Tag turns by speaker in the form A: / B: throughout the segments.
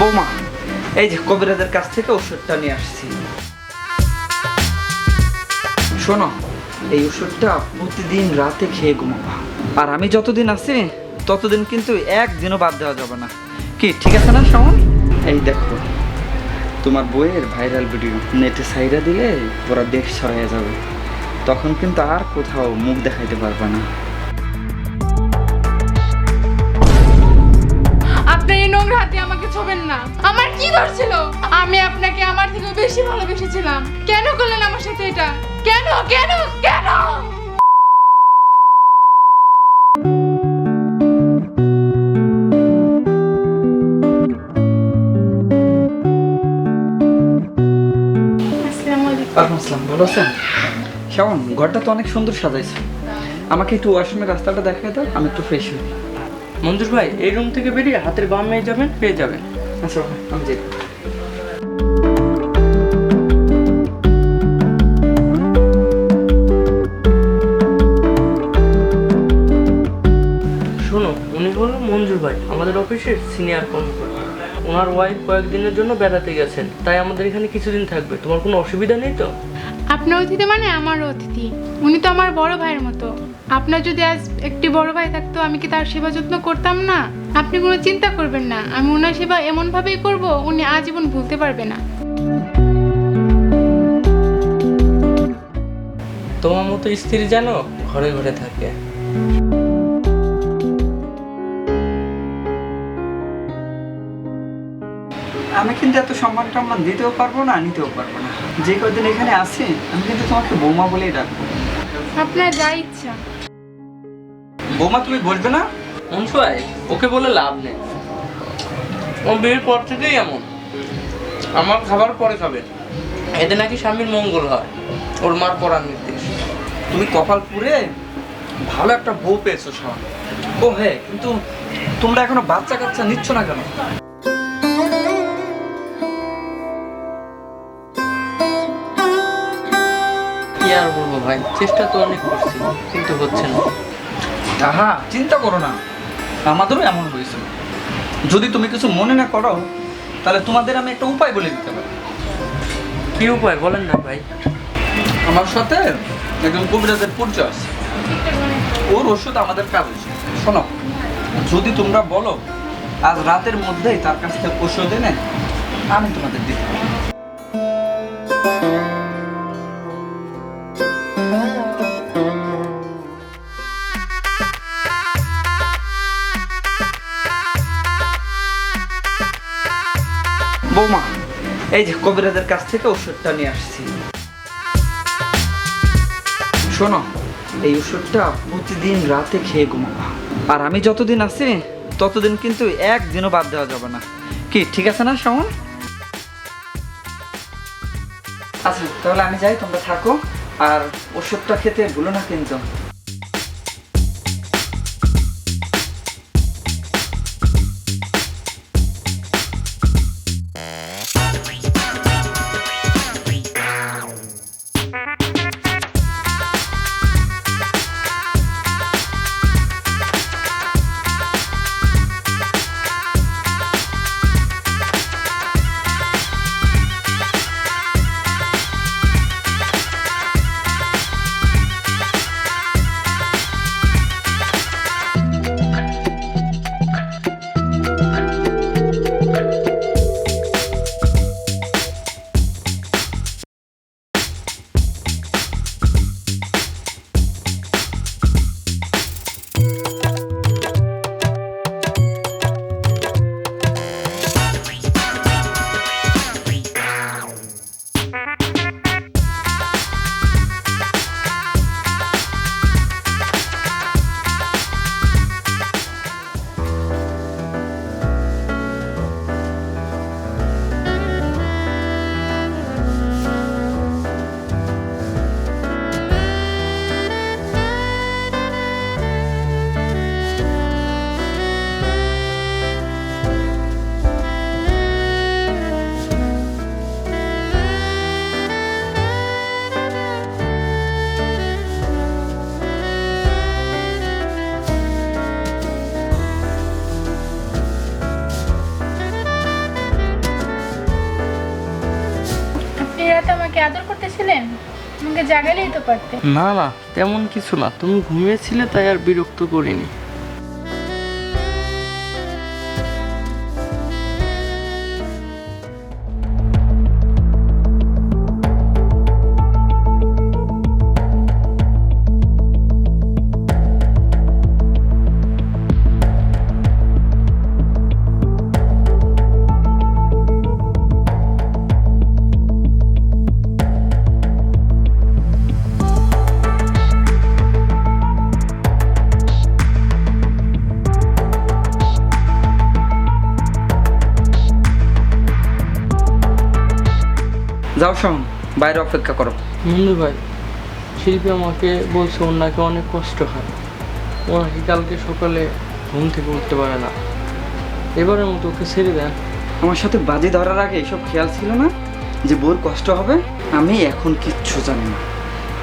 A: বৌমা, এই যে কবিরাজের কাছ থেকে ওষুধটা নিয়ে আসছি। শোনো, এই ওষুধটা প্রতিদিন রাতে খেয়ে ঘুমাবা। আর আমি যতদিন আছি, ততদিন কিন্তু একদিনও বাদ দেওয়া যাবে না। কি, ঠিক আছে না, শাওন? এই দেখো, তোমার বইয়ের ভাইরাল ভিডিও, নেটে সাইরা দিলে ওরা দেশ ছড়াইয়া যাবে। তখন কিন্তু আর কোথাও মুখ দেখাইতে পারবে না।
B: ছোবেন না। আমার কি দোষ ছিল? আমি আপনাকে আমার থেকে বেশি ভালোবেসেছিলাম। কেন করলেন আমার সাথে এটা? কেন? কেন? কেন?
A: ওয়ালাইকুম আসসালাম ভালো আছেন? শাওন ঘরটা তো অনেক সুন্দর সাজাইছে আমাকে একটু ওয়াশরুমের রাস্তাটা দেখাই দাও আমি একটু ফ্রেশ হই।
C: মঞ্জুর ভাই, এই রুম থেকে বেরিয়ে হাতের বামে যাবেন পেয়ে যাবেন। শোনো, উনি হলো মঞ্জুর ভাই, আমাদের অফিসের সিনিয়র কর্মকর্তা। ওনার ওয়াইফ কয়েকদিনের জন্য বেড়াতে গেছেন, তাই আমাদের এখানে কিছুদিন থাকবে। তোমার কোনো অসুবিধা নেই তো?
B: আপনার অতিথি মানে আমার অতিথি। উনি তো আমার বড় ভাইয়ের মতো। আপনার যদি আজ একটি বড় ভাই থাকতো, আমি কি তার সেবা যত্ন করতাম না? আপনি কোনো চিন্তা করবেন না। আমি ওনার সেবা এমনভাবেই করব, উনি আজীবন ভুলতে পারবে না।
C: তোমার মতো স্ত্রী জানো ঘরে ঘরে থাকে।
A: আমি কিন্তু এত সম্মান টম্মান দিতেও পারব না নিতেও পারব না। যে কদিন এখানে আছি আমি কিন্তু তোমাকে বৌমা বলেই ডাকবো।
B: আপনার যা ইচ্ছা।
A: বৌমা তুমি বলবে না?
C: মঞ্জু ওকে বলে লাভ নেই। ও বিয়ের পর থেকেই এমন। আমার খাবার পরে খাবে। এতে নাকি স্বামীর মঙ্গল হয়। ওর মার পড়ার নির্দেশ।
A: তুমি কপাল পুরে ভালো একটা বউ পেয়েছ সব ও হ্যাঁ কিন্তু তোমরা এখনও বাচ্চা কাচ্চা নিচ্ছ না কেন?
C: ভাই চেষ্টা তো অনেক করছি কিন্তু হচ্ছে না।
A: আহা চিন্তা করো না। আমাদেরও এমন হয়েছিল যদি তুমি কিছু মনে না করো তাহলে তোমাদের আমি একটা উপায় বলে দিতে পারি।
C: কি উপায়? বলেন না ভাই।
A: আমার সাথে একজন কবিরাজের পরিচয় আছে। ওর ওষুধ আমাদের কাজ হয়েছে শোনো যদি তোমরা বলো আজ রাতের মধ্যেই তার কাছ থেকে ওষুধ এনে আমি তোমাদের দিতে পারি। বৌমা, এই যে কবিরাজের কাছ থেকে ওষুধটা নিয়ে আসছি। শোনো, এই ওষুধটা প্রতিদিন রাতে খেয়ে ঘুমাবা। আর আমি যতদিন আছি, ততদিন কিন্তু একদিনও বাদ দেওয়া যাবে না। কি, ঠিক আছে না, শাওন? আচ্ছা তাহলে আমি যাই, তোমরা থাকো। আর ওষুধটা খেতে ভুলো না কিন্তু।
B: আমাকে আদর করতেছিলেন? আমাকে জাগালেই তো পারতে।
C: না না, তেমন কিছু না। তুমি ঘুমিয়েছিলে, তাই আর বিরক্ত করিনি।
A: যাও শোন বাইরে অপেক্ষা করো।
C: মন্দু ভাই শিল্পী আমাকে বলছে ওর নাকি অনেক কষ্ট হয়। ও নাকি কালকে সকালে ঘুম থেকে উঠতে পারে না। এবারের মতো ওকে ছেড়ে দেন।
A: আমার সাথে বাজি ধরার আগে এসব খেয়াল ছিল না যে বোর কষ্ট হবে? আমি এখন কিচ্ছু জানি না।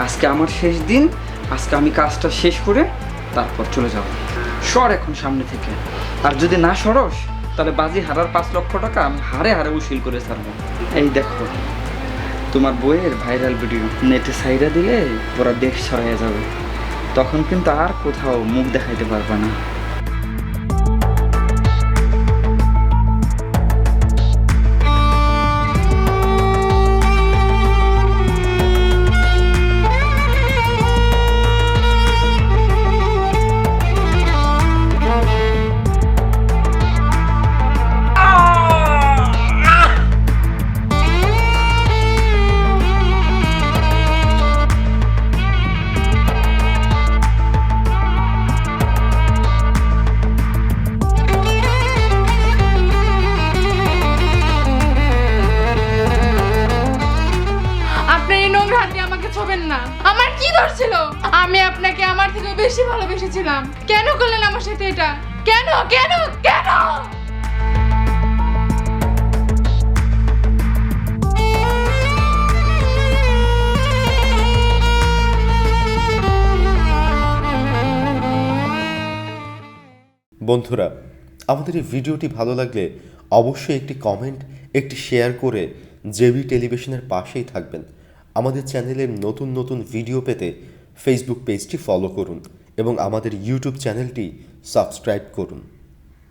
A: আজকে আমার শেষ দিন আজকে আমি কাজটা শেষ করে তারপর চলে যাব। সর এখন সামনে থেকে। আর যদি না সরস তাহলে বাজি হারার পাঁচ লক্ষ টাকা আমি হারে হারে উশিল করে ছাড়বো। এই দেখো তোমার বইয়ের ভাইরাল ভিডিও নেটে সাইরা দিলে ওরা দেশ ছড়াইয়া যাবে। তখন কিন্তু আর কোথাও মুখ দেখাইতে পারবা না।
B: আপনাকে আমার থেকে বেশি ভালোবেসেছিলাম। কেন করলেন আমার সাথে এটা? কেন? কেন? কেন?
D: বন্ধুরা, আমাদের এই ভিডিওটি ভালো লাগলে অবশ্যই একটি কমেন্ট একটি শেয়ার করে জেবি টেলিভিশনের পাশেই থাকবেন। আমাদের চ্যানেলের নতুন নতুন ভিডিও পেতে ফেসবুক পেজটি ফলো করুন এবং আমাদের ইউটিউব চ্যানেলটি সাবস্ক্রাইব করুন।